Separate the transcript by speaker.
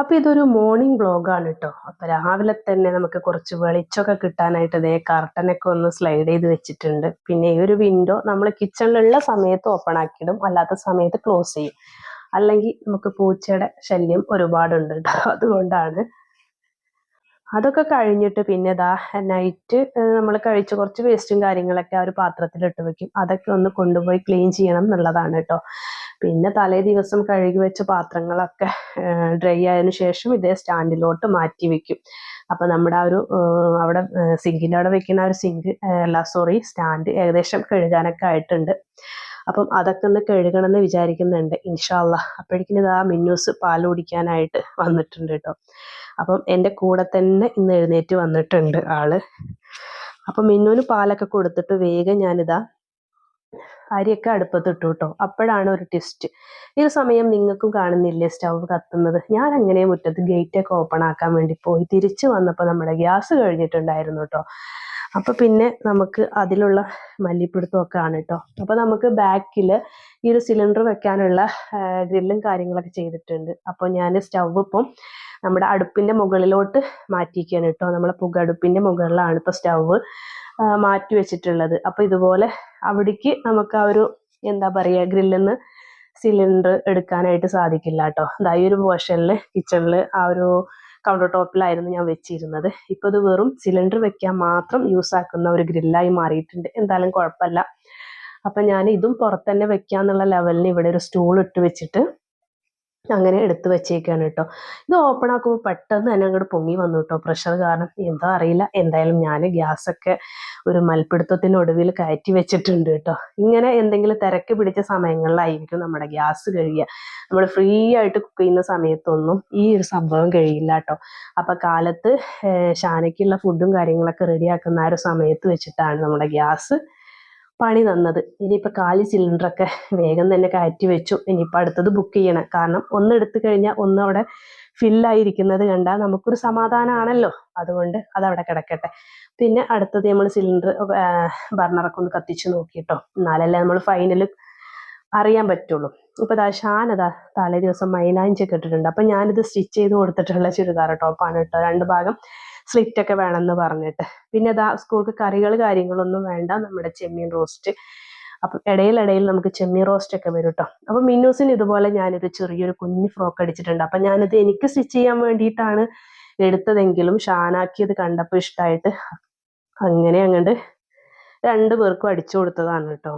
Speaker 1: അപ്പൊ ഇതൊരു മോർണിംഗ് ബ്ലോഗാണ് കേട്ടോ അപ്പൊ രാവിലെ തന്നെ നമുക്ക് കുറച്ച് വെളിച്ചമൊക്കെ കിട്ടാനായിട്ട് ഇതേ കർട്ടനൊക്കെ ഒന്ന് സ്ലൈഡ് ചെയ്ത് വെച്ചിട്ടുണ്ട്. പിന്നെ ഈ ഒരു വിൻഡോ നമ്മൾ കിച്ചണിലുള്ള സമയത്ത് ഓപ്പൺ ആക്കിയിടും. അല്ലാത്ത സമയത്ത് ക്ലോസ് ചെയ്യും. അല്ലെങ്കിൽ നമുക്ക് പൂച്ചയുടെ ശല്യം ഒരുപാടുണ്ട് കേട്ടോ അതുകൊണ്ടാണ്. അതൊക്കെ കഴിഞ്ഞിട്ട് പിന്നെ ഇതാ നൈറ്റ് നമ്മൾ കഴിച്ച കുറച്ച് വേസ്റ്റും കാര്യങ്ങളൊക്കെ ആ ഒരു പാത്രത്തിൽ ഇട്ട് വെക്കും. അതൊക്കെ ഒന്ന് കൊണ്ടുപോയി ക്ലീൻ ചെയ്യണം എന്നുള്ളതാണ് കേട്ടോ പിന്നെ തലേ ദിവസം കഴുകി വെച്ച പാത്രങ്ങളൊക്കെ ഡ്രൈ ആയതിനു ശേഷം ഇതേ സ്റ്റാൻഡിലോട്ട് മാറ്റി വെക്കും. അപ്പൊ നമ്മുടെ ആ ഒരു അവിടെ സിങ്കിന്റെ അവിടെ വെക്കുന്ന ഒരു സിങ്ക് അല്ല സോറി സ്റ്റാൻഡ് ഏകദേശം കഴുകാനൊക്കെ ആയിട്ടുണ്ട്. അപ്പം അതൊക്കെ ഒന്ന് കഴുകണമെന്ന് വിചാരിക്കുന്നുണ്ട് ഇൻഷാല്ല അപ്പോഴേക്കും ഇത് ആ മിന്നൂസ് പാൽ കുടിക്കാനായിട്ട് വന്നിട്ടുണ്ട് കേട്ടോ. അപ്പം എന്റെ കൂടെ തന്നെ ഇന്ന് എഴുന്നേറ്റ് വന്നിട്ടുണ്ട് ആൾ. അപ്പം മിന്നുവിന് പാലൊക്കെ കൊടുത്തിട്ട് വേഗം ഞാനിതാ അരിയൊക്കെ അടുപ്പത്തിട്ടു കേട്ടോ അപ്പോഴാണ് ഒരു ട്വിസ്റ്റ് ഈ സമയം നിങ്ങൾക്കും കാണുന്നില്ലേ സ്റ്റവ് കത്തുന്നത്? ഞാൻ അങ്ങനെ മുറ്റത്ത് ഗേറ്റൊക്കെ ഓപ്പൺ ആക്കാൻ വേണ്ടി പോയി. തിരിച്ചു വന്നപ്പോൾ നമ്മുടെ ഗ്യാസ് കഴിഞ്ഞിട്ടുണ്ടായിരുന്നു കേട്ടോ അപ്പോൾ പിന്നെ നമുക്ക് അതിലുള്ള മല്ലിപ്പിടുത്തമൊക്കെ ആണ് കേട്ടോ അപ്പോൾ നമുക്ക് ബാക്കിൽ ഈ ഒരു സിലിണ്ടർ വെക്കാനുള്ള ഗ്രില്ലും കാര്യങ്ങളൊക്കെ ചെയ്തിട്ടുണ്ട്. അപ്പോൾ ഞാൻ സ്റ്റവ് ഇപ്പം നമ്മുടെ അടുപ്പിന്റെ മുകളിലോട്ട് മാറ്റിയിരിക്കുകയാണ് കേട്ടോ നമ്മളെ പുകടുപ്പിന്റെ മുകളിലാണ് ഇപ്പോൾ സ്റ്റവ് മാറ്റി വെച്ചിട്ടുള്ളത്. അപ്പോൾ ഇതുപോലെ അവിടേക്ക് നമുക്ക് ആ ഒരു എന്താ പറയുക ഗ്രില്ലിൽ നിന്ന് സിലിണ്ടർ എടുക്കാനായിട്ട് സാധിക്കില്ല കേട്ടോ. അതാ ഈ ഒരു പോർഷനിൽ കിച്ചണിൽ ആ ഒരു കൗണ്ടർ ടോപ്പിലായിരുന്നു ഞാൻ വെച്ചിരുന്നത്. ഇപ്പോൾ ഇത് വെറും സിലിണ്ടർ വെക്കാൻ മാത്രം യൂസ് ആക്കുന്ന ഒരു ഗ്രില്ലായി മാറിയിട്ടുണ്ട്. എന്തായാലും കുഴപ്പമില്ല. അപ്പം ഞാൻ ഇതും പുറത്തന്നെ വെക്കാന്നുള്ള ലെവലിന് ഇവിടെ ഒരു സ്റ്റൂൾ ഇട്ട് വെച്ചിട്ട് അങ്ങനെ എടുത്ത് വെച്ചേക്കാണ് കേട്ടോ. ഇത് ഓപ്പൺ ആക്കുമ്പോൾ പെട്ടെന്ന് തന്നെ അങ്ങോട്ട് പൊങ്ങി വന്നു കേട്ടോ പ്രഷർ കാരണം എന്താ അറിയില്ല. എന്തായാലും ഞാൻ ഗ്യാസൊക്കെ ഒരു മൽപ്പിടുത്തത്തിനൊടുവിൽ കയറ്റി വെച്ചിട്ടുണ്ട് കേട്ടോ. ഇങ്ങനെ എന്തെങ്കിലും തിരക്ക് പിടിച്ച സമയങ്ങളിലായിരിക്കും നമ്മുടെ ഗ്യാസ് കഴിയുക നമ്മൾ ഫ്രീ ആയിട്ട് കുക്ക് ചെയ്യുന്ന സമയത്തൊന്നും ഈ ഒരു സംഭവം കഴിയില്ല കേട്ടോ. അപ്പം കാലത്ത് ഷാനയ്ക്കുള്ള ഫുഡും കാര്യങ്ങളൊക്കെ റെഡിയാക്കുന്ന ആ ഒരു സമയത്ത് വെച്ചിട്ടാണ് നമ്മുടെ ഗ്യാസ് പണി തന്നത്. ഇനിയിപ്പോൾ കാലി സിലിണ്ടറൊക്കെ വേഗം തന്നെ കയറ്റി വെച്ചു. ഇനിയിപ്പോൾ അടുത്തത് ബുക്ക് ചെയ്യണം. കാരണം ഒന്ന് എടുത്തു കഴിഞ്ഞാൽ ഒന്ന് അവിടെ ഫില്ലായിരിക്കുന്നത് കണ്ടാൽ നമുക്കൊരു സമാധാനമാണല്ലോ അതുകൊണ്ട് അതവിടെ കിടക്കട്ടെ. പിന്നെ അടുത്തത് നമ്മൾ സിലിണ്ടർ ബർണറൊക്കെ ഒന്ന് കത്തിച്ച് നോക്കിയിട്ടോ. എന്നാലല്ലേ നമ്മൾ ഫൈനൽ അറിയാൻ പറ്റുള്ളൂ. ഇപ്പോൾ ദാ ഷാനതാ തലേ ദിവസം മൈലാഞ്ചി ഒക്കെ ഇട്ടിട്ടുണ്ട്. അപ്പം ഞാനിത് സ്റ്റിച്ച് ചെയ്ത് കൊടുത്തിട്ടുള്ള ചുരിദാർ ടോപ്പാണ് കേട്ടോ. രണ്ട് ഭാഗം സ്ലിറ്റ് ഒക്കെ വേണമെന്ന് പറഞ്ഞിട്ട്. പിന്നെ ഇതാ സ്കൂൾക്ക് കറികൾ കാര്യങ്ങളൊന്നും വേണ്ട നമ്മുടെ ചെമ്മീൻ റോസ്റ്റ് അപ്പം ഇടയിലിടയിൽ നമുക്ക് ചെമ്മീൻ റോസ്റ്റ് ഒക്കെ വരും കേട്ടോ അപ്പം മിന്നൂസിന് ഇതുപോലെ ഞാനൊരു ചെറിയൊരു കുഞ്ഞു ഫ്രോക്ക് അടിച്ചിട്ടുണ്ട്. അപ്പം ഞാനിത് എനിക്ക് സ്റ്റിച്ച് ചെയ്യാൻ വേണ്ടിയിട്ടാണ് എടുത്തതെങ്കിലും ഷാനാക്കിയത് കണ്ടപ്പോൾ ഇഷ്ടമായിട്ട് അങ്ങനെ അങ്ങോട്ട് രണ്ടു പേർക്കും അടിച്ചു കൊടുത്തതാണ് കേട്ടോ